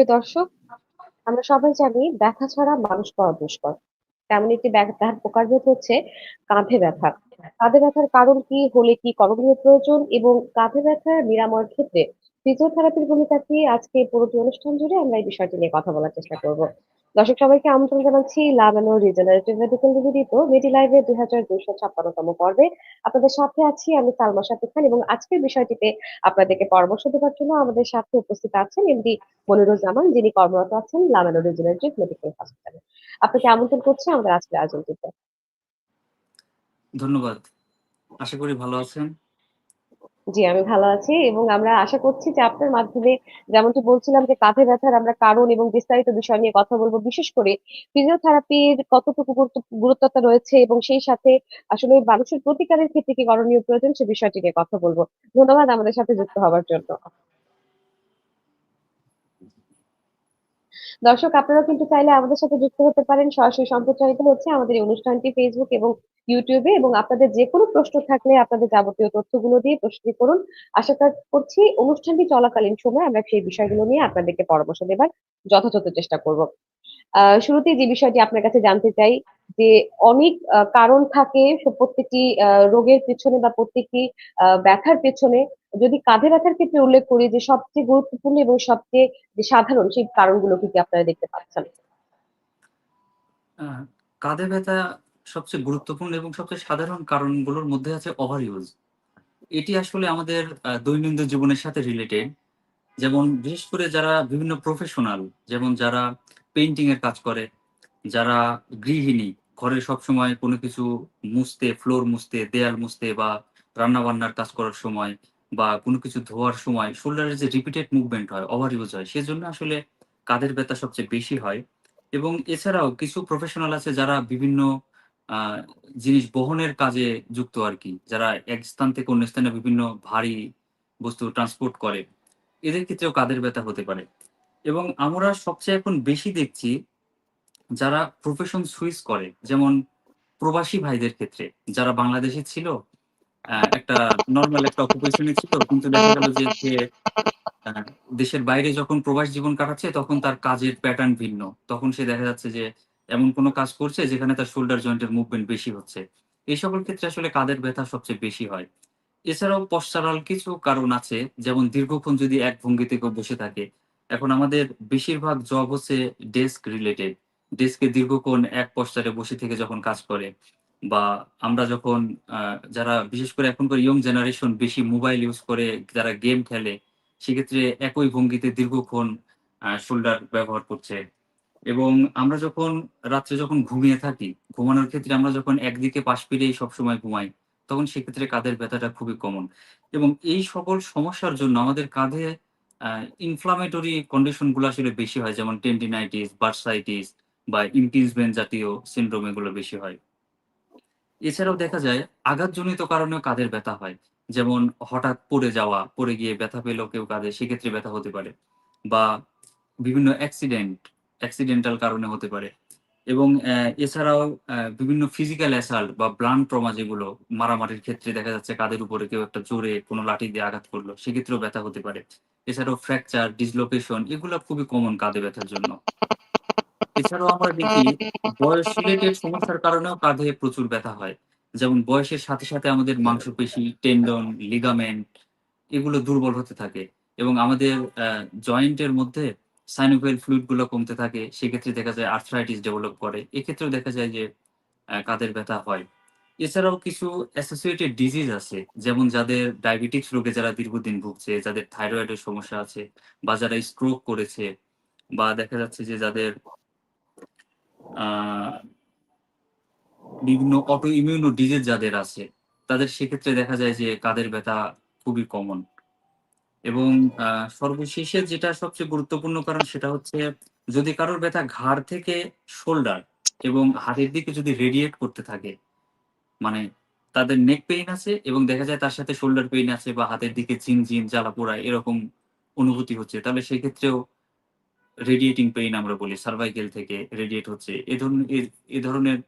প্রিয় দর্শক, আমরা সবাই জানি ব্যথা ছাড়া মানুষ পাওয়া দুষ্কর। তেমন একটি ব্যথার প্রকারভেদ হচ্ছে কাঁধে ব্যথা। কাঁধে ব্যথার কারণ কি, হলে কি করণীয় প্রয়োজন এবং কাঁধে ব্যথা নিরাময়ের ক্ষেত্রে ফিজিওথেরাপির ভূমিকা কি? আজকে পুরোটি অনুষ্ঠান জুড়ে আমরা এই বিষয়টি নিয়ে কথা বলার চেষ্টা করব। দর্শক, সবাইকে আমন্ত্রণ জানাচ্ছি লাবানো রিজেনারেটিভ মেডিকেল নিবেদিত মেডি লাইভে ২২৫৬ তম পর্বে। আপনাদের সাথে আছি আমি সালমা শাকিব খান এবং আজকের বিষয়টিতে আপনাদেরকে পরামর্শ দেওয়ার জন্য আমাদের সাথে উপস্থিত আছেন এমডি মনিরুজ্জামান যিনি কর্মরত আছেন লাবানো রিজেনারেটিভ মেডিকেল হসপিটালে। আপনাকে আমন্ত্রণ করছি আমাদের আজকের আয়োজনটিতে। ধন্যবাদ। আশা করি ভালো আছেন। জি, আমি ভালো আছি এবং আমরা আশা করছি যে আপনার মাধ্যমে যেমনটি বলছিলাম যে কাঁধে ব্যথার আমরা কারণ এবং বিস্তারিত বিষয় নিয়ে কথা বলব বিশেষ করে ফিজিওথেরাপির কতটুকু গুরুত্ব গুরুত্বতা রয়েছে এবং সেই সাথে আসলে মানুষের প্রতিকারের ক্ষেত্রে কি করণীয় প্রয়োজন সে বিষয়টি নিয়ে কথা বলব ধন্যবাদ আমাদের সাথে যুক্ত হওয়ার জন্য। দর্শক আপনারা কিন্তু চাইলে আমাদের সাথে যুক্ত হতে পারেন। সরাসরি সম্প্রচারিত হচ্ছে আমাদের এই অনুষ্ঠানটি ফেসবুক এবং ইউটিউবে এবং আপনাদের যে কোনো প্রশ্ন থাকলে আপনাদের যাবতীয় তথ্যগুলো দিয়ে প্রশ্নটি করুন। আশা করছি অনুষ্ঠানটি চলাকালীন সময় আমরা সেই বিষয়গুলো নিয়ে আপনাদেরকে পরামর্শ দেবার যথাযথ চেষ্টা করব। আহ, শুরুতেই যে বিষয়টি আপনার কাছে জানতে চাই যে অনেক কারণ থাকে প্রত্যেকটি রোগের পেছনে বা প্রত্যেকটি ব্যথার পেছনে যদি কাঁধে ব্যথার ক্ষেত্রে উল্লেখ করি যে সবচেয়ে গুরুত্বপূর্ণ এবং সবচেয়ে যে সাধারণ সেই কারণগুলো কি, আপনারা দেখতে পাচ্ছেন? কাঁধে ব্যথা সবচেয়ে গুরুত্বপূর্ণ এবং সবচেয়ে সাধারণ কারণগুলোর মধ্যে আছে ওভার ইউজ। এটি আসলে আমাদের দৈনন্দিন জীবনের সাথে রিলেটেড। যেমন বিশেষ করে যারা বিভিন্ন প্রফেশনাল যেমন যারা পেন্টিং এর কাজ করে, যারা গৃহিণী, ঘরে সবসময় কোনো কিছু মুছতে, ফ্লোর মুছতে, দেয়াল মুছতে বা রান্না-বান্নার কাজ করার সময় বা কোনো কিছু ধোয়ার সময় শোল্ডারের যে রিপিটেড মুভমেন্ট হয়, ওভার ইউজ হয়। সেজন্য আসলে কাঁধের ব্যথা সবচেয়ে বেশি হয়। এবং এছাড়াও কিছু প্রফেশনাল আছে যারা বিভিন্ন জিনিস বহনের কাজে যুক্ত আর কি যারা এক স্থান থেকে অন্য স্থানে বিভিন্ন ভারী বস্তু ট্রান্সপোর্ট করে। এদের ক্ষেত্রেও কাঁধের ব্যথা হতে পারে। এবং আমরা সবচেয়ে এখন বেশি দেখছি যারা প্রফেশন সুইচ করে। যেমন প্রবাসী ভাইদের ক্ষেত্রে যারা বাংলাদেশে ছিল, একটা নর্মাল একটা অকুপেশন ছিল কিন্তু দেখা গেল যে দেশের বাইরে যখন প্রবাস জীবন কাটাচ্ছে তখন তার কাজের প্যাটার্ন ভিন্ন। তখন সে দেখা যাচ্ছে যে এমন কোনো কাজ করছে যেখানে তার শোল্ডার জয়েন্ট এর মুভমেন্ট বেশি হচ্ছে। এই সকল ক্ষেত্রে আসলে কাদের ব্যথা সবচেয়ে বেশি হয়। এছাড়াও পশ্চারাল কিছু কারণ আছে যেমন দীর্ঘক্ষণ যদি এক ভঙ্গিতে কেউ বসে থাকে। এখন আমাদের বেশিরভাগ জব হচ্ছে ডেস্ক রিলেটেড। ডেস্কে দীর্ঘক্ষণ এক পশ্চারে বসে থেকে যখন কাজ করে বা আমরা যখন যারা বিশেষ করে এখনকার ইয়ং জেনারেশন বেশি মোবাইল ইউজ করে, যারা গেম খেলে, সেক্ষেত্রে একই ভঙ্গিতে দীর্ঘক্ষণ শোল্ডার ব্যবহার করছে। এবং আমরা যখন রাত্রে যখন ঘুমিয়ে থাকি, ঘুমানোর ক্ষেত্রে আমরা যখন একদিকে পাশ ফিরেই সবসময় ঘুমাই, তখন সেক্ষেত্রে কাঁধের ব্যথাটা খুবই কমন। এবং এই সকল সমস্যার জন্য আমাদের কাঁধে ইনফ্লামেটরি কন্ডিশনগুলো আসলে বেশি হয়। যেমন টেন্ডিনাইটিস, বার্সাইটিস বা ইমপিঞ্জমেন্ট জাতীয় সিনড্রোম এগুলো বেশি হয়। এছাড়াও দেখা যায় আঘাতজনিত কারণেও কাঁধের ব্যথা হয়। যেমন হঠাৎ পড়ে যাওয়া, পড়ে গিয়ে ব্যথা পেল কেউ কাঁধে সেক্ষেত্রে ব্যথা হতে পারে। বা বিভিন্ন অ্যাক্সিডেন্ট, অ্যাক্সিডেন্টাল কারণে হতে পারে। এবং এছাড়াও বিভিন্ন ফিজিক্যাল অ্যাসাল্ট বা ব্লান্ট ট্রমা যেগুলো মারামারির ক্ষেত্রে দেখা যাচ্ছে কাদের উপরে কেউ একটা জোরে কোনো লাঠি দিয়ে আঘাত করল, সেক্ষেত্রেও ব্যথা হতে পারে। এছাড়াও ফ্র্যাকচার, ডিসলোকেশন এগুলো খুবই কমন কাঁধে ব্যথার জন্য। এছাড়াও আমরা দেখি বয়স রিলেটেড সমস্যার কারণেও কাঁধে প্রচুর ব্যথা হয়। যেমন বয়সের সাথে, সাথে আমাদের মাংসপেশি, টেন্ডন, লিগামেন্ট এগুলো দুর্বল হতে থাকে এবং আমাদের জয়েন্টের মধ্যে সাইনোভিয়াল ফ্লুইডগুলো কমতে থাকে। সেক্ষেত্রে দেখা যায় আর্থ্রাইটিস ডেভেলপ করে। এক্ষেত্রেও দেখা যায় যে কাঁধের ব্যথা হয়। এছাড়াও কিছু অ্যাসোসিয়েটেড ডিজিজ আছে। যেমন যাদের ডায়াবেটিকস রোগে যারা দীর্ঘদিন ভুগছে, যাদের থাইরয়েডের সমস্যা আছে বা যারা স্ট্রোক করেছে বা দেখা যাচ্ছে যে যাদের বিভিন্ন অটো ইমিউনো ডিজিজ যাদের আছে, তাদের সেক্ষেত্রে দেখা যায় যে কাদের ব্যথা খুবই কমন। এবং সর্বশেষে যেটা সবচেয়ে গুরুত্বপূর্ণ কারণ সেটা হচ্ছে যদি কারোর ব্যথা ঘাড় থেকে শোল্ডার এবং হাতের দিকে যদি রেডিয়েট করতে থাকে, মানে তাদের নেক পেইন আছে এবং দেখা যায় তার সাথে শোল্ডার পেইন আছে বা হাতের দিকে ঝিনঝিন, জ্বালা-পোড়া এরকম অনুভূতি হচ্ছে, তাহলে সেক্ষেত্রেও রেডিয়েটিং পেইন আমরা বলি সার্ভাইকেল থেকে রেডিয়েট হচ্ছে। এ ধরনের এ ধরনের,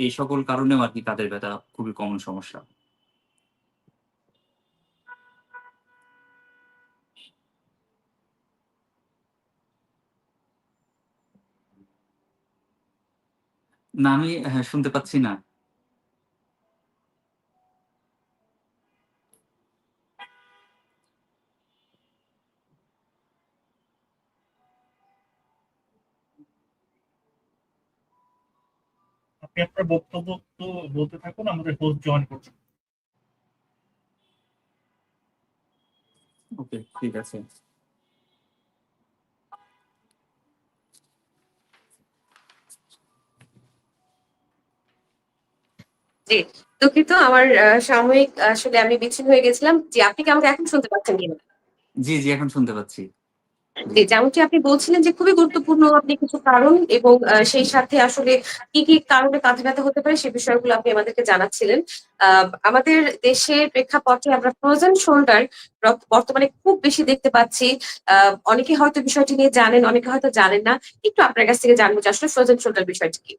এই সকল কারণেও আর কি তাদের ব্যথা খুবই কমন সমস্যা। না আমি হ্যাঁ, শুনতে পাচ্ছি না। আপনি আপনার বক্তব্য তো বলতে থাকুন, আমাদের হোস্ট জয়েন করছে। ওকে, ঠিক আছে। জি, দুঃখিত আমার সাময়িক আসলে আমি বিচ্ছিন্ন হয়ে গেছিলাম। জি, আপনি কি আমাকে এখন শুনতে পাচ্ছেন কিনা? জি, জি, এখন শুনতে পাচ্ছি। যেমনটি আপনি বলছিলেন যে খুবই গুরুত্বপূর্ণ আপনি কিছু কারণ এবং সেই সাথে আসলে কি, কি কারণে কাঁধে ব্যথা হতে পারে সে বিষয়গুলো আপনি আমাদেরকে জানাচ্ছিলেন। আমাদের দেশের প্রেক্ষাপটে আমরা ফ্রোজেন শোল্ডার বর্তমানে খুব বেশি দেখতে পাচ্ছি। অনেকে হয়তো বিষয়টি নিয়ে জানেন, অনেকে হয়তো জানেন না। একটু আপনার কাছ থেকে জানব যে আসলে ফ্রোজেন শোল্ডার বিষয়টি কি?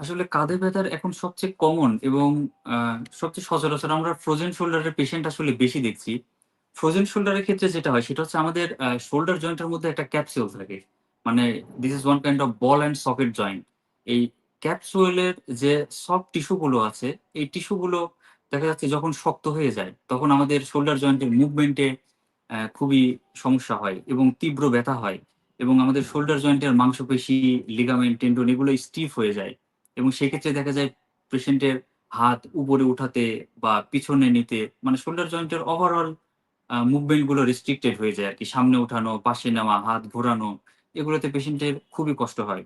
আসলে কাঁধে ব্যথার এখন সবচেয়ে কমন এবং সবচেয়ে সচরাচর আমরা ফ্রোজেন শোল্ডারের পেশেন্ট আসলে বেশি দেখছি। ফ্রোজেন শোল্ডারের ক্ষেত্রে যেটা হয় সেটা হচ্ছে আমাদের শোল্ডার জয়েন্টের মধ্যে একটা ক্যাপসুল থাকে। মানে this is one kind of ball and socket joint. এই ক্যাপসুলের যে সফট টিস্যুগুলো আছে, এই টিস্যুগুলো দেখা যাচ্ছে যখন শক্ত হয়ে যায়, তখন আমাদের শোল্ডার জয়েন্টের মুভমেন্টে খুবই সমস্যা হয় এবং তীব্র ব্যথা হয় এবং আমাদের শোল্ডার জয়েন্টের মাংসপেশি, লিগামেন্ট, টেন্ডন এগুলো স্টিফ হয়ে যায়। এবং সেক্ষেত্রে দেখা যায় পেশেন্টের হাত উপরে উঠাতে বা পিছনে নিতে মানে শোল্ডার জয়েন্টের ওভারঅল আ মুভমেন্টগুলো রেস্ট্রিক্টেড হয়ে যায় আর কি সামনে উঠানো, পাশে নেওয়া, হাত ঘোরানো এগুলোতে পেশেন্টের খুবই কষ্ট হয়।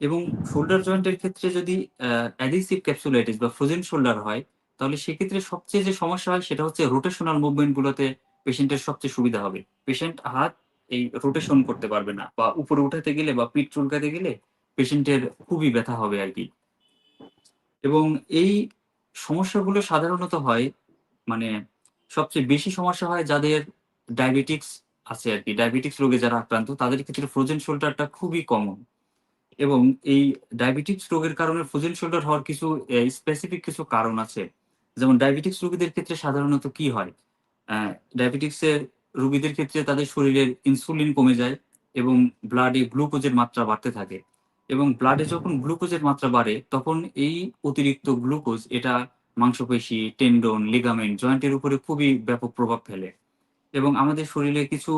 এবং শোল্ডার জয়েন্টের ক্ষেত্রে যদি অ্যা অ্যাডহেসিভ ক্যাপসুলাইটিস বা ফ্রোজেন শোল্ডার হয়, তাহলে সেক্ষেত্রে সবচেয়ে যে সমস্যা হয় সেটা হচ্ছে রোটেশনাল মুভমেন্ট গুলোতে পেশেন্টের সবচেয়ে সুবিধা হবে। পেশেন্ট হাত এই রোটেশন করতে পারবে না বা উপরে উঠাতে গেলে বা পিঠ চুলকাতে গেলে পেশেন্টের খুবই ব্যথা হবে আর কি এবং এই সমস্যাগুলো সাধারণত হয় মানে সবচেয়ে বেশি সমস্যা হয় যাদের ডায়াবেটিক্স আছে আর কি ডায়াবেটিকস রোগে যারা আক্রান্ত, তাদের ক্ষেত্রে ফ্রোজেন শোল্ডারটা খুবই কমন। এবং এই ডায়াবেটিকস রোগের কারণে ফ্রোজেন শোল্ডার হওয়ার কিছু স্পেসিফিক কিছু কারণ আছে। যেমন ডায়াবেটিকস রোগীদের ক্ষেত্রে সাধারণত কি হয়? ডায়াবেটিকসের রোগীদের ক্ষেত্রে তাদের শরীরের ইনসুলিন কমে যায় এবং ব্লাডে গ্লুকোজের মাত্রা বাড়তে থাকে। এবং ব্লাডে যখন গ্লুকোজের মাত্রা বাড়ে, তখন এই অতিরিক্ত গ্লুকোজ এটা মাংসপেশি, টেন্ডন, লিগামেন্ট, জয়েন্টের উপরে খুবই ব্যাপক প্রভাব ফেলে। এবং আমাদের শরীরে কিছু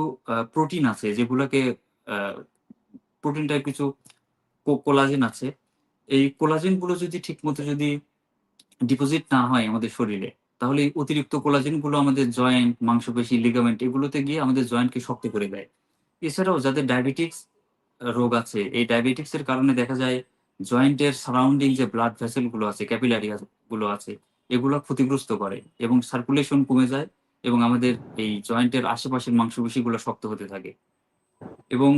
প্রোটিন আছে যেগুলাকে আ প্রোটিনটার কিছু কোলাজেন আছে। এই কোলাজেনগুলো যদি ঠিকমতো যদি ডিপোজিট না হয় আমাদের শরীরে, তাহলে এই অতিরিক্ত কোলাজেনগুলো আমাদের জয়েন্ট, মাংসপেশি, লিগামেন্ট এগুলোতে গিয়ে আমাদের জয়েন্টকে শক্ত করে দেয়। এছাড়াও যাদের ডায়াবেটিক্স রোগ আছে, এই ডায়াবেটিকস এর কারণে দেখা যায় জয়েন্টের সারাউন্ডিং যে ব্লাড ভেসেলগুলো আছে, ক্যাপিলারি গুলো আছে, এগুলো ক্ষতিগ্রস্ত করে এবং সার্কুলেশন কমে যায় এবং আমাদের এই জয়েন্টের আশেপাশের মাংসপেশিগুলো শক্ত হতে থাকে। এবং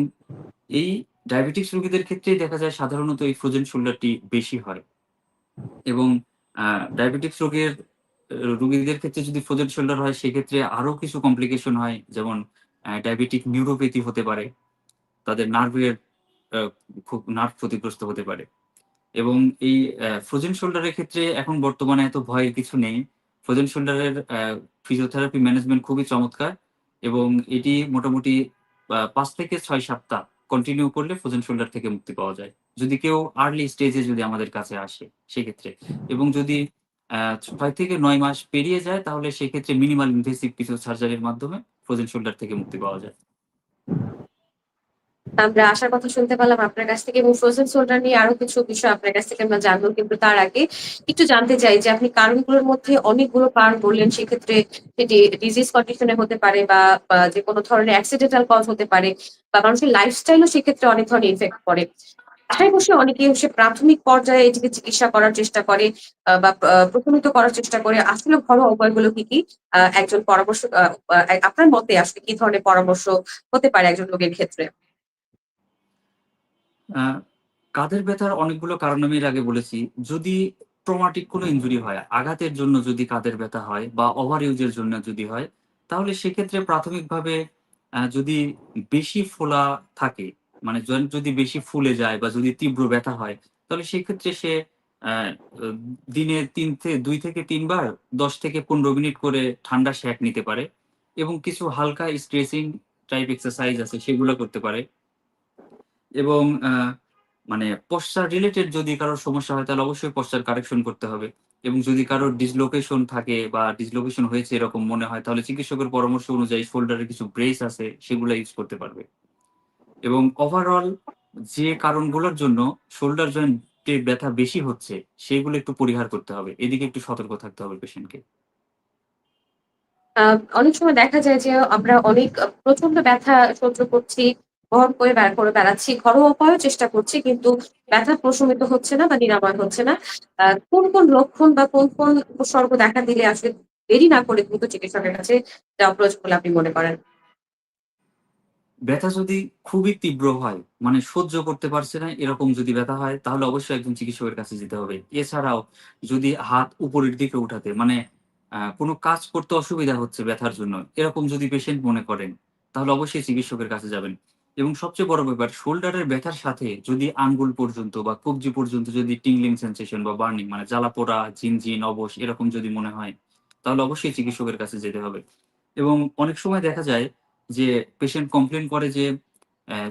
এই ডায়াবেটিকস রোগীদের ক্ষেত্রেই দেখা যায় সাধারণত এই ফ্রোজেন শোল্ডারটি বেশি হয়। এবং ডায়াবেটিকস রোগের রোগীদের ক্ষেত্রে যদি ফ্রোজেন শোল্ডার হয়, সেক্ষেত্রে আরও কিছু কমপ্লিকেশন হয়। যেমন ডায়াবেটিক নিউরোপ্যাথি হতে পারে। তাদের নার্ভের খুব নার্ভ ক্ষতিগ্রস্ত হতে পারে। এবং এই ফ্রোজেন শোল্ডারের ক্ষেত্রে এখন বর্তমানে এত ভয়ের কিছু নেই। ফ্রোজেন শোল্ডারের ফিজিওথেরাপি ম্যানেজমেন্ট খুবই চমৎকার এবং এটি মোটামুটি ৫ থেকে ছয় সপ্তাহ কন্টিনিউ করলে ফ্রোজেন শোল্ডার থেকে মুক্তি পাওয়া যায়। যদি কেউ আর্লি স্টেজে যদি আমাদের কাছে আসে সেক্ষেত্রে। এবং যদি ৬ থেকে নয় মাস পেরিয়ে যায় তাহলে সেক্ষেত্রে মিনিমাল ইনভেসিভ কিছু সার্জারির মাধ্যমে ফ্রোজেন শোল্ডার থেকে মুক্তি পাওয়া যায়। আমরা আসার কথা শুনতে পেলাম আপনার কাছ থেকে এবং ফ্রোজেন শোল্ডার নিয়ে আরও কিছু বিষয় আপনার কাছ থেকে আমরা জানব। কিন্তু তার আগে একটু জানতে চাই যে আপনি কারণগুলোর মধ্যে অনেকগুলো কারণ বললেন সেক্ষেত্রে সেটি ডিজিজ কন্ডিশন হতে পারে বা, যে কোনো ধরনের অ্যাক্সিডেন্টাল কজ হতে পারে বা মানুষের লাইফস্টাইল ও সেক্ষেত্রে অনেক ধরনের ইফেক্ট পড়ে। বাসায় বসে অনেকে হচ্ছে প্রাথমিক পর্যায়ে এটিকে চিকিৎসা করার চেষ্টা করে বা আ প্রশমিত করার চেষ্টা করে। আসলে ঘরোয়া উপায়গুলো কি, কি? একজন পরামর্শ আপনার মতে আসলে কি ধরনের পরামর্শ হতে পারে একজন রোগীর ক্ষেত্রে? কাঁধের ব্যথার অনেকগুলো কারণ আমি এর আগে বলেছি। যদি ট্রমাটিক কোনো ইনজুরি হয়, আঘাতের জন্য যদি কাঁধের ব্যথা হয় বা ওভার ইউজের জন্য যদি হয়, তাহলে সেক্ষেত্রে প্রাথমিকভাবে যদি বেশি ফোলা থাকে, মানে যদি বেশি ফুলে যায় বা যদি তীব্র ব্যথা হয়, তাহলে সেক্ষেত্রে সে দিনে ৩ থে ২ থেকে তিনবার দশ থেকে ১৫ মিনিট করে ঠান্ডা শ্যাক নিতে পারে এবং কিছু হালকা স্ট্রেচিং টাইপ এক্সারসাইজ আছে সেগুলো করতে পারে। এবং মানে পশ্চার রিলেটেড যদি কারোর সমস্যা হয়, তাহলে অবশ্যই পশ্চার কারেকশন করতে হবে। এবং যদি কারোর ডিসলোকেশন থাকে বা ডিসলোকেশন হয়েছে এরকম মনে হয়, তাহলে চিকিৎসকের পরামর্শ অনুযায়ী শোল্ডারের কিছু ব্রেস আছে, সেগুলো ইউজ করতে পারবে। এবং ওভারঅল যে কারণগুলোর জন্য শোল্ডার জয়েন্টে ব্যথা বেশি হচ্ছে, সেগুলো একটু পরিহার করতে হবে। এদিকে একটু সতর্ক থাকতে হবে পেশেন্টকে অনেক সময় দেখা যায় যে আমরা অনেক প্রচণ্ড ব্যথা সহ্য করছি বহন করে বের করে বেড়াচ্ছি, ঘরোয়া উপায়ও চেষ্টা করছি, কিন্তু ব্যথা প্রশমিত হচ্ছে না বা নিরাময় হচ্ছে না। কোন কোন লক্ষণ বা কোন কোন উপসর্গ দেখা দিলে আসলে দেরি না করে দ্রুত চিকিৎসকের কাছে যাওয়া প্রয়োজন বলে আপনি মনে করেন? ব্যথা যদি খুবই তীব্র হয় মানে সহ্য করতে পারছে না, এরকম যদি ব্যথা হয়, তাহলে অবশ্যই একজন চিকিৎসকের কাছে যেতে হবে। এছাড়াও যদি হাত উপরের দিকে উঠাতে মানে কোনো কাজ করতে অসুবিধা হচ্ছে ব্যথার জন্য, এরকম যদি পেশেন্ট মনে করেন, তাহলে অবশ্যই চিকিৎসকের কাছে যাবেন। এবং সবচেয়ে বড় ব্যাপার, শোল্ডারের ব্যথার সাথে যদি আঙ্গুল পর্যন্ত বা কবজি পর্যন্ত যদি টিংলিং সেন্সেশন বা বার্নিং মানে জ্বালা পোড়া, ঝিনঝিন, অবশ এরকম যদি মনে হয়, তাহলে অবশ্যই চিকিৎসকের কাছে যেতে হবে। এবং অনেক সময় দেখা যায় যে পেশেন্ট কমপ্লেন করে যে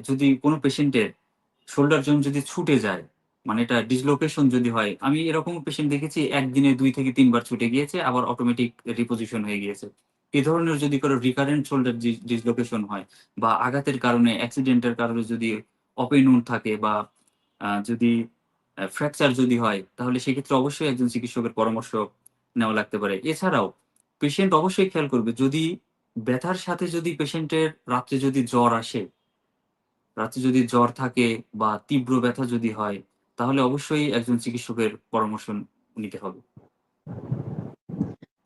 যদি কোনো পেশেন্টের শোল্ডার জোন যদি ছুটে যায় মানে এটা ডিসলোকেশন যদি হয়, আমি এরকম পেশেন্ট দেখেছি, একদিনে দুই থেকে তিনবার ছুটে গিয়েছে, আবার অটোমেটিক রিপোজিশন হয়ে গিয়েছে। এই ধরনের যদি কোনো রিকারেন্ট শোল্ডার ডিসলোকেশন হয় বা আঘাতের কারণে অ্যাক্সিডেন্টের কারণে যদি ওপেন উন্ড থাকে বা যদি ফ্র্যাকচার যদি হয়, তাহলে সেক্ষেত্রে অবশ্যই একজন চিকিৎসকের পরামর্শ নেওয়া লাগতে পারে। এছাড়াও পেশেন্ট অবশ্যই খেয়াল করবে, যদি ব্যথার সাথে যদি পেশেন্টের রাত্রে যদি জ্বর আসে, রাত্রে যদি জ্বর থাকে বা তীব্র ব্যথা যদি হয়, তাহলে অবশ্যই একজন চিকিৎসকের পরামর্শ নিতে হবে।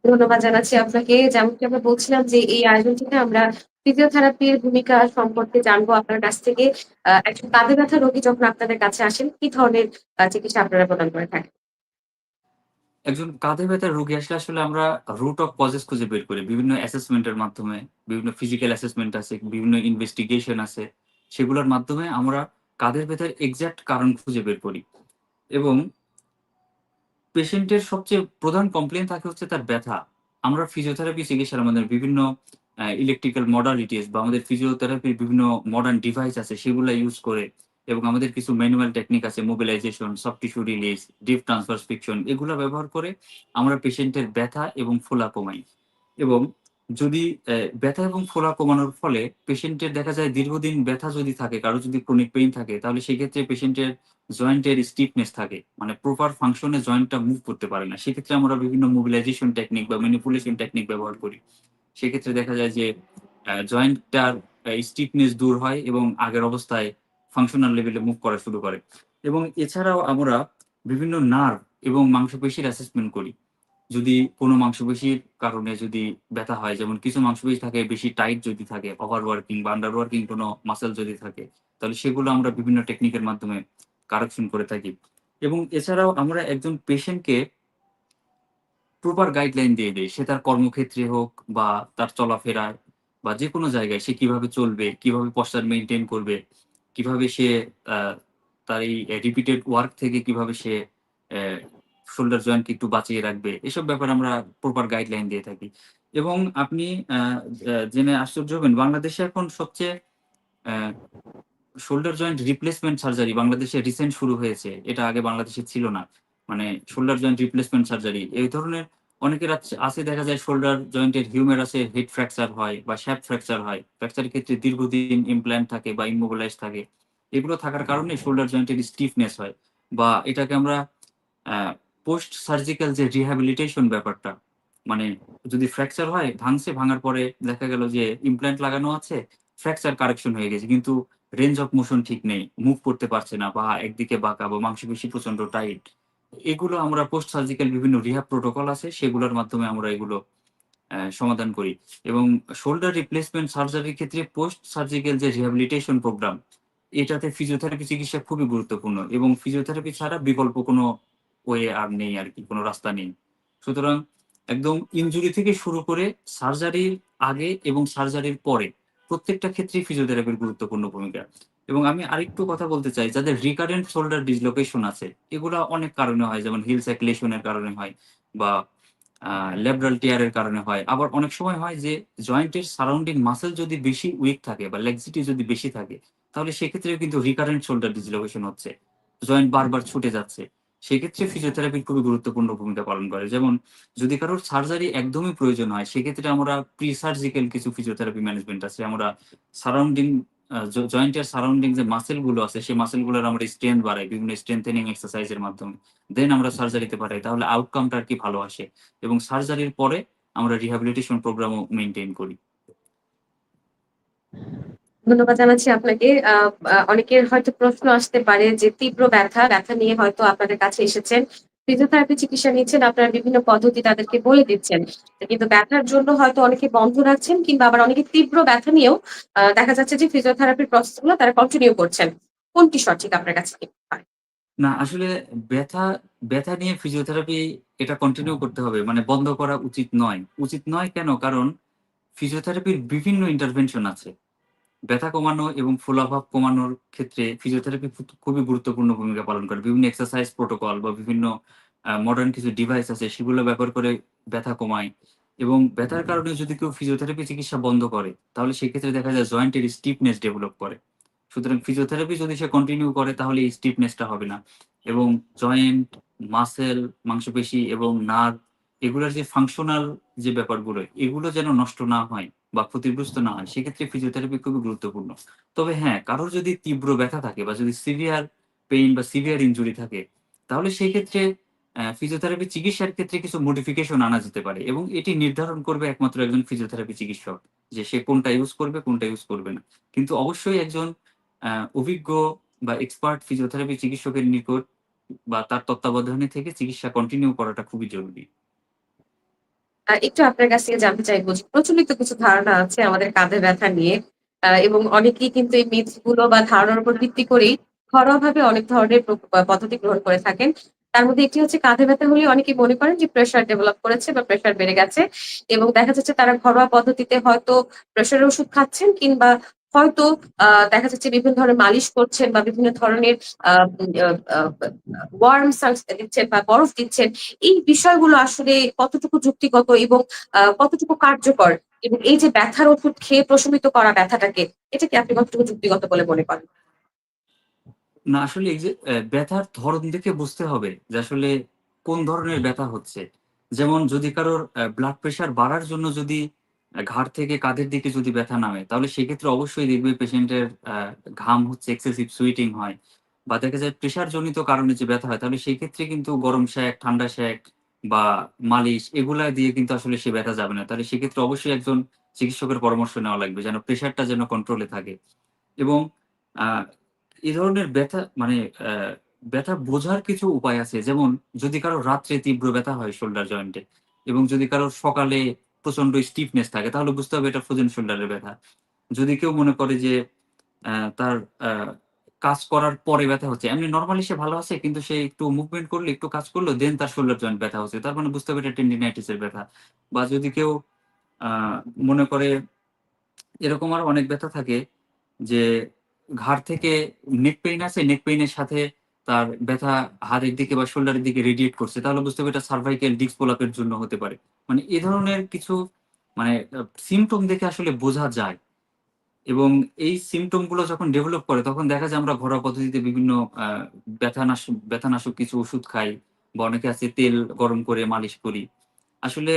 ধন্যবাদ জানাচ্ছি আপনাকে। যেমনটি আমরা বলছিলাম যে এই আয়োজনটিতে আমরা ফিজিওথেরাপির ভূমিকা সম্পর্কে জানব আপনার কাছ থেকে। একজন কাঁধে ব্যথা রোগী যখন আপনাদের কাছে আসেন, কি ধরনের চিকিৎসা আপনারা প্রদান করে থাকেন? একজন কাঁধে ব্যথার রোগী আসলে আসলে আমরা রুট অফ কজেস খুঁজে বের করি। বিভিন্ন অ্যাসেসমেন্টের মাধ্যমে, বিভিন্ন ফিজিক্যাল অ্যাসেসমেন্ট আছে, বিভিন্ন ইনভেস্টিগেশন আছে। সেগুলোর মাধ্যমে আমরা কাঁধের ব্যথার এক্সাক্ট কারণ খুঁজে বের করি। এবং পেশেন্টের সবচেয়ে প্রধান কমপ্লেন থাকে হচ্ছে তার ব্যথা। আমরা ফিজিওথেরাপি চিকিৎসার আমাদের বিভিন্ন ইলেকট্রিক্যাল মডালিটিস বা আমাদের ফিজিওথেরাপির বিভিন্ন মডার্ন ডিভাইস আছে, সেগুলো ইউজ করে এবং আমাদের কিছু ম্যানুয়াল টেকনিক আছে mobilisation soft tissue release deep transfer friction এগুলো ব্যবহার করে আমরা পেশেন্টের ব্যথা এবং ফোলা কমাই। এবং যদি ব্যথা এবং ফোলা কমানোর ফলে পেশেন্টের দেখা যায় দীর্ঘদিন ব্যথা যদি থাকে, কারও যদি ক্রনিক পেইন থাকে, তাহলে সেক্ষেত্রে পেশেন্টের জয়েন্টের স্টিফনেস থাকে। মানে প্রপার ফাংশনে জয়েন্টটা মুভ করতে পারে না। সেক্ষেত্রে আমরা বিভিন্ন মোবিলাইজেশন টেকনিক বা ম্যানিপুলেশন টেকনিক ব্যবহার করি। সেক্ষেত্রে দেখা যায় যে জয়েন্টটার স্টিফনেস দূর হয় এবং আগের অবস্থায় ফাংশনাল লেভেলে মুভ করা শুরু করে। এবং এছাড়াও আমরা বিভিন্ন নার্ভ এবং মাংসপেশির অ্যাসেসমেন্ট করি। যদি কোনো মাংসপেশির কারণে যদি ব্যথা হয়, যেমন কিছু মাংসপেশি থাকে বেশি টাইট যদি থাকে ওভার ওয়ার্কিং বা আন্ডার ওয়ার্কিং কোনো মাসেল যদি থাকে, তাহলে সেগুলো আমরা বিভিন্ন টেকনিকের মাধ্যমে কারেকশন করে থাকি। এবং এছাড়াও আমরা একজন পেশেন্টকে প্রপার গাইডলাইন দিয়ে দেয় সে তার কর্মক্ষেত্রে হোক বা তার চলাফেরায় বা যে কোনো জায়গায় সে কীভাবে চলবে, কীভাবে পশ্চার মেনটেন করবে, কীভাবে সে তার এই রিপিটেড ওয়ার্ক থেকে কীভাবে সে শোল্ডার জয়েন্টকে একটু বাঁচিয়ে রাখবে। এসব ব্যাপারে আমরা প্রপার গাইডলাইন দিয়ে থাকি। এবং আপনি জেনে আশ্চর্য হবেন, বাংলাদেশে এখন সবচেয়ে শোল্ডার জয়েন্ট রিপ্লেসমেন্ট সার্জারি বাংলাদেশে রিসেন্ট শুরু হয়েছে। এটা আগে বাংলাদেশে ছিল না। মানে শোল্ডার জয়েন্ট রিপ্লেসমেন্ট সার্জারি এই ধরনের অনেকের আছে- আছে দেখা যায় শোল্ডার জয়েন্টের হিউমেরাসে হেড ফ্র্যাকচার হয় বা শ্যাপ ফ্র্যাকচার হয়। ফ্র্যাকচারের ক্ষেত্রে দীর্ঘদিন ইমপ্ল্যান্ট থাকে বা ইমোবিলাইজ থাকে। এগুলো থাকার কারণে শোল্ডার জয়েন্টের স্টিফনেস হয়। বা এটাকে আমরা পোস্ট সার্জিক্যাল যে রিহ্যাবিলিটেশন ব্যাপারটা মানে যদি ফ্র্যাকচার হয়, ভাঙছে, ভাঙার পরে দেখা গেল যে ইমপ্ল্যান্ট লাগানো আছে ফ্র্যাকচার কারেকশন হয়ে গেছে, কিন্তু রেঞ্জ অফ মোশন ঠিক নেই মুভ করতে পারছে না, বা একদিকে বাঁকা বা মাংসপেশি প্রচণ্ড টাইট এগুলো আমরা পোস্ট সার্জিক্যাল বিভিন্ন রিহাব প্রোটোকল আছে, সেগুলোর মাধ্যমে আমরা এগুলো সমাধান করি। এবং শোল্ডার রিপ্লেসমেন্ট সার্জারির ক্ষেত্রে পোস্ট সার্জিক্যাল যে রিহ্যাবিলিটেশন প্রোগ্রাম এটাতে ফিজিওথেরাপি চিকিৎসা খুবই গুরুত্বপূর্ণ এবং ফিজিওথেরাপি ছাড়া বিকল্প কোনো ওয়ে আর নেই আর কি কোনো রাস্তা নেই। সুতরাং একদম ইনজুরি থেকে শুরু করে সার্জারির আগে এবং সার্জারির পরে প্রত্যেকটা ক্ষেত্রে ফিজিওথেরাপির গুরুত্বপূর্ণ ভূমিকা। এবং আমি আরেকটু কথা বলতে চাই, যাদের রিকারেন্ট শোল্ডার ডিসলোকেশন আছে, এগুলো অনেক কারণে হয়, যেমন হিল স্যাকুলেশনের কারণে হয় বা লেবরাল টিয়ারের কারণে হয়। আবার অনেক সময় হয় যে জয়েন্টের সারাউন্ডিং মাসেল যদি বেশি উইক থাকে বা লেগসিটি যদি বেশি থাকে, তাহলে সেক্ষেত্রেও কিন্তু রিকারেন্ট শোল্ডার ডিসলোকেশন হচ্ছে। জয়েন্ট বারবার ছুটে যাচ্ছে। সেক্ষেত্রে ফিজিওথেরাপি খুবই গুরুত্বপূর্ণ ভূমিকা পালন করে। যেমন, যদি কারোর সার্জারি একদমই প্রয়োজন হয়, সেক্ষেত্রে আমরা প্রি সার্জিক্যাল কিছু ফিজিওথেরাপি ম্যানেজমেন্ট আছে। আমরা সারাউন্ডিং জয়েন্টের সারাউন্ডিং যে মাসেলগুলো আছে, সেই মাসেলগুলোর আমরা স্ট্রেংথ বাড়াই, বিভিন্ন স্ট্রেংথেনিং এক্সারসাইজের মাধ্যমে। দেন আমরা সার্জারিতে পাঠাই, তাহলে আউটকামটা আর কি ভালো আসে। এবং সার্জারির পরে আমরা রিহ্যাবিলিটেশন প্রোগ্রামও মেনটেন করি। ধন্যবাদ জানাচ্ছি আপনাকে। অনেকের হয়তো প্রশ্ন আসতে পারে যে তীব্র ব্যথা ব্যথা নিয়ে হয়তো আপনাদের কাছে এসেছেন। ফিজিওথেরাপি চিকিৎসা নিচ্ছেন, আপনারা বিভিন্ন পদ্ধতি তাদেরকে বলে দিচ্ছেন। কিন্তু ব্যথার জন্য হয়তো অনেকে বন্ধ রাখছেন কিংবা আবার অনেকে তীব্র ব্যথা নিয়েও দেখা যাচ্ছে যে ফিজিওথেরাপির প্রসেসগুলো তারা কন্টিনিউ করছেন। কোনটি সঠিক আপনার কাছে? না, আসলে ব্যথা ব্যথা নিয়ে ফিজিওথেরাপি এটা কন্টিনিউ করতে হবে। মানে বন্ধ করা উচিত নয়। উচিত নয় কেন? কারণ ফিজিওথেরাপির বিভিন্ন ইন্টারভেনশন আছে। ব্যথা কমানো এবং ফোলাভাব কমানোর ক্ষেত্রে ফিজিওথেরাপি খুবই গুরুত্বপূর্ণ ভূমিকা পালন করে। বিভিন্ন এক্সারসাইজ প্রোটোকল বা বিভিন্ন মডার্ন কিছু ডিভাইস আছে সেগুলো ব্যবহার করে ব্যথা কমায়। এবং ব্যথার কারণে যদি কেউ ফিজিওথেরাপি চিকিৎসা বন্ধ করে তাহলে সেক্ষেত্রে দেখা যায় জয়েন্টের স্টিফনেস ডেভেলপ করে। সুতরাং ফিজিওথেরাপি যদি সে কন্টিনিউ করে তাহলে এই স্টিফনেসটা হবে না। এবং জয়েন্ট মাসেল মাংসপেশি এবং নার্ভ এগুলোর যে ফাংশনাল যে ব্যাপারগুলো, এগুলো যেন নষ্ট না হয় বা ক্ষতিগ্রস্ত না হয়, সেক্ষেত্রে ফিজিওথেরাপি খুবই গুরুত্বপূর্ণ। তবে হ্যাঁ কারোর যদি তীব্র ব্যথা থাকে বা যদি সিভিয়ার পেইন বা সিভিয়ার ইঞ্জুরি থাকে, তাহলে সেই ক্ষেত্রে ফিজিওথেরাপি চিকিৎসার ক্ষেত্রে কিছু মডিফিকেশন আনা যেতে পারে এবং এটি নির্ধারণ করবে একমাত্র একজন ফিজিওথেরাপি চিকিৎসক যে সে কোনটা ইউজ করবে, কোনটা ইউজ করবে না। কিন্তু অবশ্যই একজন অভিজ্ঞ বা এক্সপার্ট ফিজিওথেরাপি চিকিৎসকের নিকট বা তার তত্ত্বাবধানে থেকে চিকিৎসা কন্টিনিউ করাটা খুবই জরুরি। একটু আপনার কাছ থেকে জানতে চাইব যে প্রচলিত কিছু ধারণা আছে আমাদের কাঁধে ব্যথা নিয়ে এবং অনেকেই কিন্তু এই মিথগুলো বা ধারণার উপর ভিত্তি করেই ঘরোয়া ভাবে অনেক ধরনের পদ্ধতি গ্রহণ করে থাকেন। তার মধ্যে একটি হচ্ছে কাঁধে ব্যথা হলে অনেকে মনে করেন যে প্রেশার ডেভেলপ করেছে বা প্রেশার বেড়ে গেছে, এবং দেখা যাচ্ছে তারা ঘরোয়া পদ্ধতিতে হয়তো প্রেশারের ওষুধ খাচ্ছেন কিংবা হয়তো দেখা যাচ্ছে বিভিন্ন ধরনের মালিশ করছেন বা বিভিন্ন ধরনের ওয়ার্ম দিচ্ছেন বা বরফ দিচ্ছেন। এই বিষয়গুলো আসলে কতটুকু যুক্তিগত এবং কতটুকু কার্যকর এবং এই যে ব্যথার ওষুধ খেয়ে প্রশমিত করা ব্যথাটাকে এটাকে আপনি কতটুকু যুক্তিগত বলে মনে করেন? না, আসলে এই যে ব্যথার ধরন দেখে বুঝতে হবে যে আসলে কোন ধরনের ব্যথা হচ্ছে। যেমন যদি কারোর ব্লাড প্রেশার বাড়ার জন্য যদি ঘাড় থেকে কাঁধের দিকে যদি ব্যথা নামে, তাহলে সেক্ষেত্রে অবশ্যই দেখবে পেশেন্টের ঘাম হচ্ছে এক্সেসিভ সুইটিং হয় বা দেখা যায় প্রেশার জনিত কারণে যে ব্যথা হয়, তাহলে সেই ক্ষেত্রে কিন্তু গরম শ্যাক ঠান্ডা শ্যাক বা মালিশ এগুলা দিয়ে কিন্তু আসলে সে ব্যথা যাবে না। তাহলে সেক্ষেত্রে অবশ্যই একজন চিকিৎসকের পরামর্শ নেওয়া লাগবে যেন প্রেশারটা যেন কন্ট্রোলে থাকে এবং এই ধরনের ব্যথা মানে ব্যথা বোঝার কিছু উপায় আছে। যেমন যদি কারও রাত্রে তীব্র ব্যথা হয় শোল্ডার জয়েন্টে এবং যদি কারও সকালে প্রচণ্ড স্টিফনেস থাকে, তাহলে বুঝতে হবে এটা ফ্রোজেন শোল্ডারের ব্যথা। যদি কেউ মনে করে যে তার কাজ করার পরে ব্যথা হচ্ছে, এমনি নর্মালি সে ভালো আছে, কিন্তু সে একটু মুভমেন্ট করলে, একটু কাজ করল দেন তার শোল্ডার জয়েন্ট ব্যথা হচ্ছে, তার মানে বুঝতে হবে এটা টেন্ডিনাইটিসের ব্যথা। বা যদি কেউ মনে করে এরকম আর অনেক ব্যথা থাকে যে, ঘাড় থেকে নেক পেইন আছে নেক পেইনের সাথে তার ব্যথা হাতের দিকে বা শোল্ডারের দিকে রেডিয়েট করছে, তাহলে বুঝতে হবে এটা সার্ভাইকেল ডিস্ক প্রলাপের জন্য হতে পারে। মানে এ ধরনের কিছু মানে সিমটম দেখে আসলে বোঝা যায়। এবং এই সিমটমগুলো যখন ডেভেলপ করে, তখন দেখা যায় আমরা ঘরোয়া পদ্ধতিতে বিভিন্ন ব্যথানাশক কিছু ওষুধ খাই বা অনেকে আছে তেল গরম করে মালিশ করি। আসলে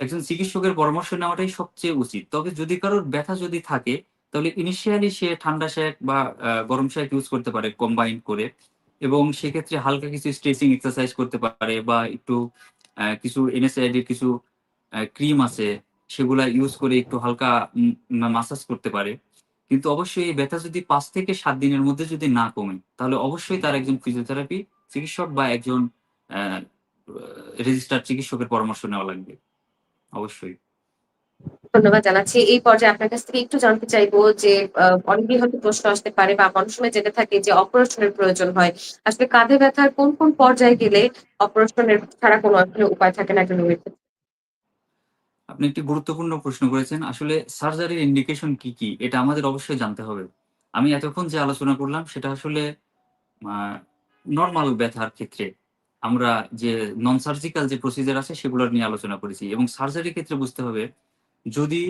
একজন চিকিৎসকের পরামর্শ নেওয়াটাই সবচেয়ে উচিত। তবে যদি কারোর ব্যথা যদি থাকে, তাহলে ইনিশিয়ালি সে ঠান্ডা শ্যাক বা গরম শ্যাক ইউজ করতে পারে কম্বাইন করে। এবং সেক্ষেত্রে হালকা কিছু স্ট্রেচিং এক্সারসাইজ করতে পারে বা একটু কিছু এনএসআইডি কিছু ক্রিম আছে, সেগুলা ইউজ করে একটু হালকা মাসাজ করতে পারে। কিন্তু অবশ্যই এই ব্যথা যদি পাঁচ থেকে সাত দিনের মধ্যে যদি না কমে, তাহলে অবশ্যই তার একজন ফিজিওথেরাপি চিকিৎসক বা একজন রেজিস্টার চিকিৎসকের পরামর্শ নেওয়া লাগবে। অবশ্যই। ধন্যবাদ জানাচ্ছি। এই পর্যায়ে আপনার কাছ থেকে একটু জানতে চাইব যে অনেকেই হয়তো প্রশ্ন আসতে পারে বা অনেক সময় জেনে থাকে যে অপারেশনের প্রয়োজন হয়। আসলে কাঁধে ব্যথার কোন কোন পর্যায়ে গেলে অপারেশনের ছাড়া কোনো আসলে উপায় থাকে না একজন রোগীর আপনি একটি গুরুত্বপূর্ণ প্রশ্ন করেছেন। আসলে সার্জারির ইন্ডিকেশন কি কি? এটা আমাদের অবশ্যই জানতে হবে। আমি এতক্ষণ যে আলোচনা করলাম, সেটা আসলে নর্মাল ব্যথার ক্ষেত্রে আমরা যে নন সার্জিক্যাল যে প্রসিজার আছে, সেগুলোর নিয়ে আলোচনা করেছি এবং সার্জারির ক্ষেত্রে বুঝতে হবে যদি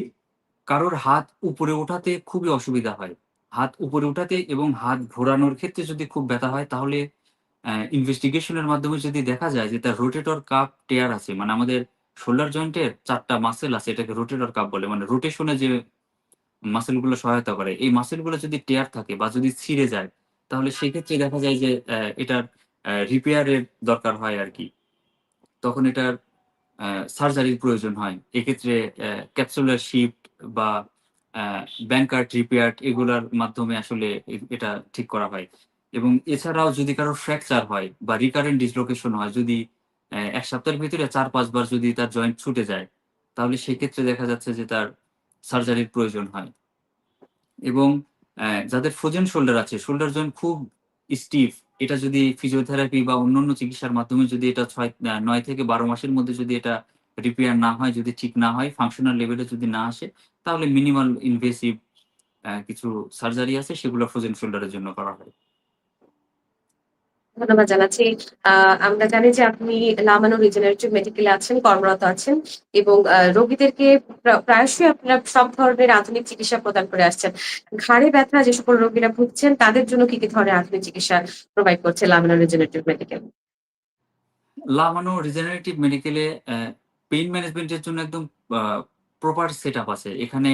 কারোর হাত উপরে ওঠাতে খুবই অসুবিধা হয়, হাত উপরে উঠাতে এবং হাত ঘোরানোর ক্ষেত্রে যদি খুব ব্যথা হয়, তাহলে ইনভেস্টিগেশনের মাধ্যমে যদি দেখা যায় যে তার রোটেটর কাপ টেয়ার আছে মানে আমাদের শোল্ডার জয়েন্টের চারটা মাসেল আছে, এটাকে রোটেটর কাপ বলে মানে রোটেশনে যে মাসেলগুলো সহায়তা করে, এই মাসেলগুলো যদি টেয়ার থাকে বা যদি ছিঁড়ে যায়, তাহলে সেক্ষেত্রে দেখা যায় যে এটার রিপেয়ারের দরকার হয় আর কি। তখন এটার সার্জারির প্রয়োজন হয়। এক্ষেত্রে ক্যাপসুলার শিফট বা ব্যাংকার্ট রিপেয়ার এগুলার মাধ্যমে আসলে এটা ঠিক করা হয়। এবং এছাড়াও যদি কারও ফ্র্যাকচার হয় বা রিকারেন্ট ডিসলোকেশন হয়, যদি এক সপ্তাহের ভিতরে চার পাঁচবার যদি তার জয়েন্ট ছুটে যায়, তাহলে সেক্ষেত্রে দেখা যাচ্ছে যে তার সার্জারির প্রয়োজন হয়। এবং যাদের ফ্রোজেন শোল্ডার আছে শোল্ডার জয়েন্ট খুব স্টিফ এটা যদি ফিজিওথেরাপি বা অন্যান্য চিকিৎসার মাধ্যমে যদি এটা ছয় নয় থেকে বারো মাসের মধ্যে যদি এটা রিপেয়ার না হয়, যদি ঠিক না হয় ফাংশনাল লেভেলে যদি না আসে, তাহলে মিনিমাল ইনভেসিভ কিছু সার্জারি আছে, সেগুলো ফ্রোজেন শোল্ডারের জন্য করা হয়। ধন্যবাদ জানাচ্ছি। আমরা জানি যে আপনি লামানো রিজেনারেটিভ মেডিকেলে আছেন, কর্মরত আছেন এবং রোগীদেরকে প্রায়শই আপনারা সব ধরনের আধুনিক চিকিৎসা প্রদান করে আসছেন। ঘাড়ে ব্যথা, যে সকল রোগীরা ভুগছেন, তাদের জন্য কি কি ধরনের আধুনিক চিকিৎসা প্রোভাইড করছে Lamano regenerative medical Lamano regenerative মেডিকেলে পেইন ম্যানেজমেন্টের জন্য একদম প্রপার সেট আছে। এখানে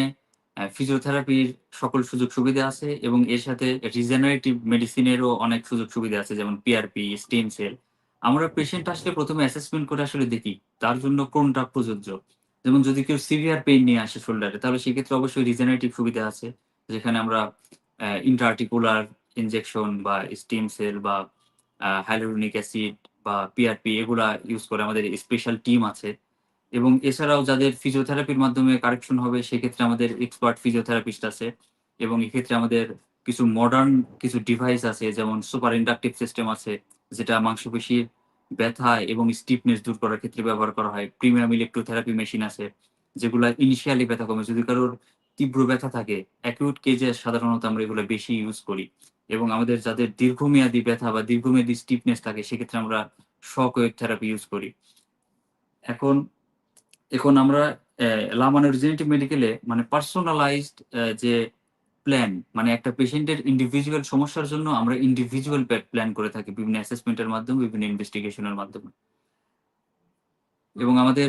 ফিজিওথেরাপির সকল সুযোগ সুবিধা আছে এবং এর সাথে রিজেনারেটিভ মেডিসিনেরও অনেক সুযোগ সুবিধা আছে, যেমন পিআরপি স্টেম সেল আমরা পেশেন্ট আসলে প্রথমে অ্যাসেসমেন্ট করে আসলে দেখি, তার জন্য কোনটা প্রযোজ্য। যেমন যদি কেউ সিভিয়ার পেইন নিয়ে আসে শোল্ডারে তাহলে সেক্ষেত্রে অবশ্যই রিজেনারেটিভ সুবিধা আছে, যেখানে আমরা ইন্টার্টিকুলার ইনজেকশন বা স্টিম সেল বা হাইলোরনিক অ্যাসিড বা পিআরপি এগুলা ইউজ করে আমাদের স্পেশাল টিম আছে। এবং এছাড়াও যাদের ফিজিওথেরাপির মাধ্যমে কারেকশন হবে, সেক্ষেত্রে আমাদের এক্সপার্ট ফিজিওথেরাপিস্ট আছে এবং এক্ষেত্রে আমাদের কিছু মডার্ন কিছু ডিভাইস আছে, যেমন সুপার ইন্ডাকটিভ সিস্টেম আছে, যেটা মাংসপেশির ব্যথা এবং স্টিফনেস দূর করার ক্ষেত্রে ব্যবহার করা হয়। প্রিমিয়াম ইলেকট্রোথেরাপি মেশিন আছে, যেগুলা ইনিশিয়ালি ব্যথা কমে। যদি কারোর তীব্র ব্যথা থাকে অ্যাকিউট কেজে সাধারণত আমরা এগুলো বেশি ইউজ করি। এবং আমাদের যাদের দীর্ঘমেয়াদী ব্যথা বা দীর্ঘমেয়াদী স্টিফনেস থাকে, সেক্ষেত্রে আমরা শক ওয়েভ থেরাপি ইউজ করি। এখন এখন আমরা লামান অরিজিনেটিভ মেডিকেলে মানে পার্সোনালাইজড যে প্ল্যান মানে একটা পেশেন্টের ইন্ডিভিজুয়াল সমস্যার জন্য আমরা ইন্ডিভিজুয়াল প্ল্যান করে থাকি বিভিন্ন অ্যাসেসমেন্টের মাধ্যমে, বিভিন্ন ইনভেস্টিগেশনের মাধ্যমে। এবং আমাদের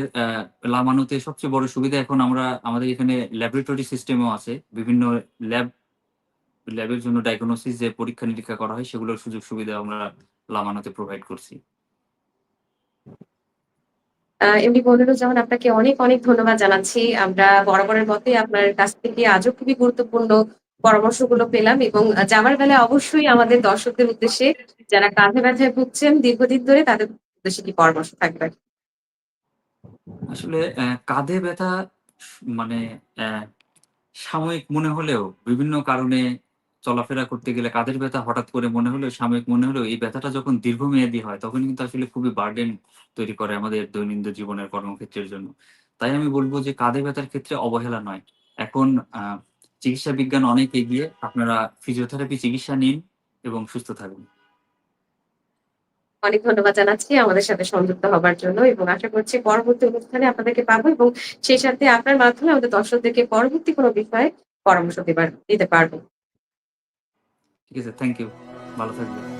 লামানোতে সবচেয়ে বড় সুবিধা এখন আমরা, আমাদের এখানে ল্যাবরেটরি সিস্টেমও আছে। বিভিন্ন ল্যাব ল্যাবের জন্য ডায়াগনোসিস যে পরীক্ষা নিরীক্ষা করা হয়, সেগুলোর সুযোগ সুবিধা আমরা লামানোতে প্রোভাইড করছি। আহ, এমডি মনিরুজ্জামান আপনাকে অনেক অনেক ধন্যবাদ জানাচ্ছি। আমরা বরাবরের মতোই আপনার কাছ থেকে আজও খুবই গুরুত্বপূর্ণ পরামর্শগুলো পেলাম এবং যাবার বেলায় অবশ্যই আমাদের দর্শকদের উদ্দেশ্যে যারা কাঁধে ব্যথায় ভুগছেন দীর্ঘদিন ধরে তাদের উদ্দেশ্যে কি পরামর্শ থাকবে? আসলে কাঁধে ব্যথা মানে সাময়িক মনে হলেও বিভিন্ন কারণে চলাফেরা করতে গেলে কাঁধের ব্যথা হঠাৎ করে মনে হলেও, সাময়িক মনে হলেও এই ব্যথাটা যখন দীর্ঘমেয়াদী হয়, তখন কিন্তু আসলে খুবই বার্ডেন তৈরি করে আমাদের দৈনন্দিন জীবনের কর্মক্ষেত্রের জন্য। তাই আমি বলব যে কাঁধে ব্যথার ক্ষেত্রে অবহেলা নয়। এখন চিকিৎসা বিজ্ঞান অনেক এগিয়ে, আপনারা ফিজিওথেরাপি চিকিৎসা নিন এবং সুস্থ থাকুন। অনেক ধন্যবাদ জানাচ্ছি আমাদের সাথে সংযুক্ত হবার জন্য এবং আশা করছি পরবর্তী অনুষ্ঠানে আপনাদেরকে পাবো এবং সেই সাথে আপনার মাধ্যমে আমাদের দর্শকদেরকে পরবর্তী কোনো বিষয়ে পরামর্শ দেবার, দিতে পারব। ঠিক আছে থ্যাংক ইউ ভালো থাকবেন।